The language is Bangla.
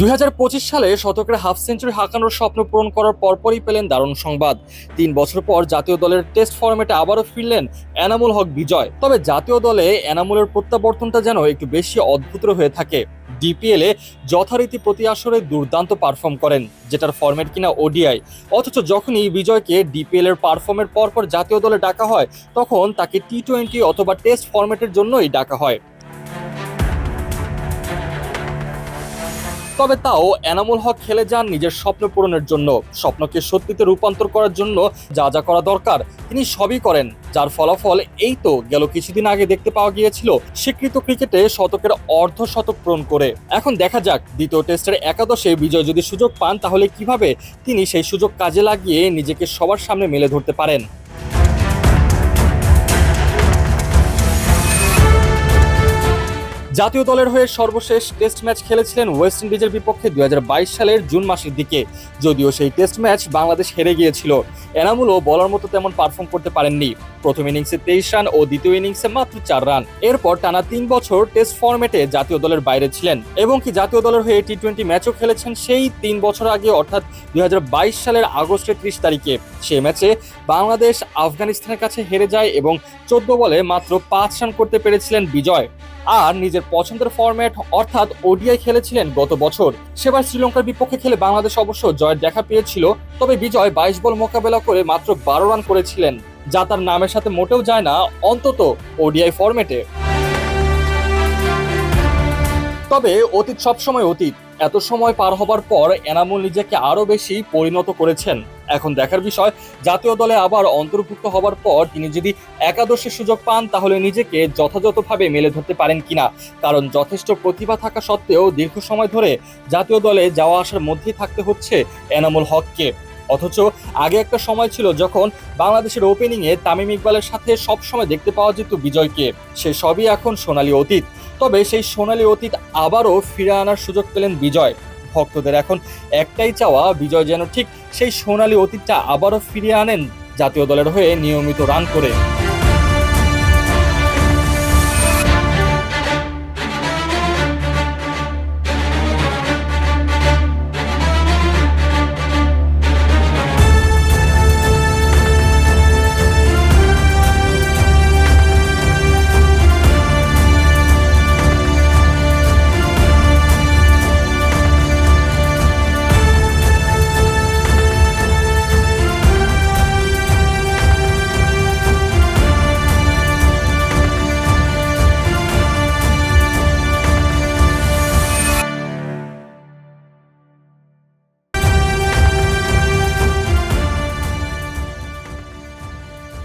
দুই হাজার পঁচিশ সালে শতকের হাফ সেঞ্চুরি হাঁকানোর স্বপ্ন পূরণ করার পরপরই পেলেন দারুণ সংবাদ। তিন বছর পর জাতীয় দলের টেস্ট ফরম্যাটে আবারও ফিরলেন এনামুল হক বিজয়। তবে জাতীয় দলে এনামুলের প্রত্যাবর্তনটা যেন একটু বেশি অদ্ভুত হয়ে থাকে। ডিপিএলে যথারীতি প্রতি আসরে দুর্দান্ত পারফর্ম করেন, যেটার ফরম্যাট কিনা ওডিআই। অথচ যখনই বিজয়কে ডিপিএল এর পারফর্মের পরপর জাতীয় দলে ডাকা হয়, তখন তাকে টি টোয়েন্টি অথবা টেস্ট ফরম্যাটের জন্যই ডাকা হয়। তবে তাও এনামুল হক খেলে যান নিজের স্বপ্ন পূরণের জন্য। স্বপ্নকে সত্যিতে রূপান্তর করার জন্য যা যা করা দরকার, তিনি সবই করেন, যার ফলাফল এই তো গেল কিছুদিন আগে দেখতে পাওয়া গিয়েছিল স্বীকৃত ক্রিকেটে শতকের অর্ধ শতক পূরণ করে। এখন দেখা যাক, দ্বিতীয় টেস্টের একাদশে বিজয় যদি সুযোগ পান, তাহলে কীভাবে তিনি সেই সুযোগ কাজে লাগিয়ে নিজেকে সবার সামনে মেলে ধরতে পারেন? জাতীয় দলের হয়ে সর্বশেষ টেস্ট ম্যাচ খেলেছিলেন ওয়েস্ট ইন্ডিজের বিপক্ষে দু হাজার বাইশ সালের জুন মাসের দিকে। যদিও সেই টেস্ট ম্যাচ বাংলাদেশ হেরে গিয়েছিল। এনামুলও বলার মতো তেমন পারফর্ম করতে পারেননি। প্রথম ইনিংসে তেইশ রান ও দ্বিতীয় ইনিংসে মাত্র চার রান। এরপর টানা তিন বছর টেস্ট ফরম্যাটে জাতীয় দলের বাইরে ছিলেন। এবং কি জাতীয় দলের হয়ে টি টোয়েন্টি ম্যাচও খেলেছেন সেই তিন বছর আগে, অর্থাৎ দুই হাজার বাইশ সালের আগস্টের ত্রিশ তারিখে। সেই ম্যাচে বাংলাদেশ আফগানিস্তানের কাছে হেরে যায় এবং চোদ্দ বলে মাত্র পাঁচ রান করতে পেরেছিলেন বিজয়। আর নিজের পছন্দের ফরম্যাট অর্থাৎ ওডিআই খেলেছিলেন গত বছর। সেবার শ্রীলঙ্কার বিপক্ষে খেলে বাংলাদেশ অবশ্য জয়ের দেখা পেয়েছিল, তবে বিজয় বাইশ বল মোকাবেলা করে মাত্র বারো রান করেছিলেন, যা তার নামের সাথে মোটেও যায় না, অন্তত ওডিআই ফরম্যাটে তবে অতীত সবসময় অতীত। এত সময় পার হবার পর এনামুল নিজেকে আরও বেশি পরিণত করেছেন। এখন দেখার বিষয়, জাতীয় দলে আবার অন্তর্ভুক্ত হবার পর তিনি যদি একাদশের সুযোগ পান, তাহলে নিজেকে যথাযথভাবে মেলে ধরতে পারেন কিনা? কারণ যথেষ্ট প্রতিভা থাকা সত্ত্বেও দীর্ঘ সময় ধরে জাতীয় দলে যাওয়া আসার মধ্যেই থাকতে হচ্ছে এনামুল হককে। অথচ আগে একটা সময় ছিল যখন বাংলাদেশের ওপেনিংয়ে তামিম ইকবালের সাথে সবসময় দেখতে পাওয়া যেত বিজয়কে। সে সবই এখন সোনালি অতীত। তবে সেই সোনালী অতীত আবারও ফিরে আনার সুযোগ পেলেন বিজয়। ভক্তদের এখন একটাই চাওয়া, বিজয় যেন ঠিক সেই সোনালী অতীতটা আবারও ফিরিয়ে আনেন জাতীয় দলের হয়ে নিয়মিত রান করে।